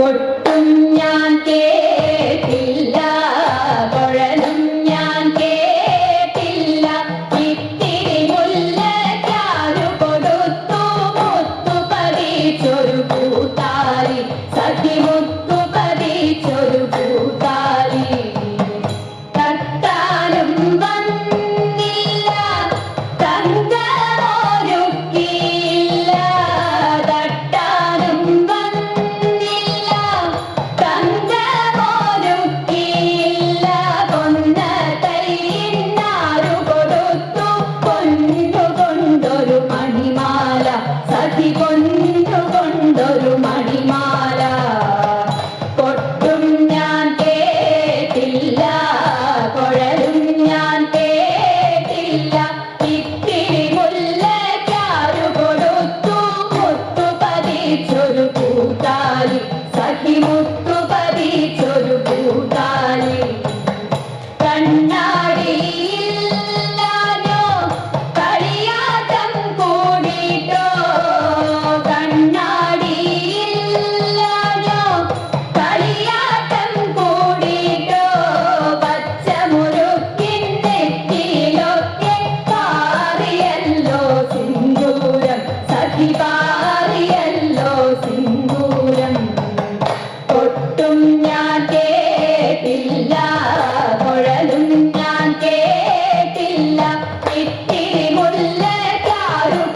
കൊട്ടും ഞാൻ കേട്ടില്ല. people.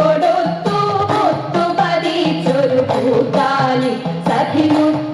കൊടുത്തു. പതിച്ചൊരു പൂത്താലി സഖിമുത്ത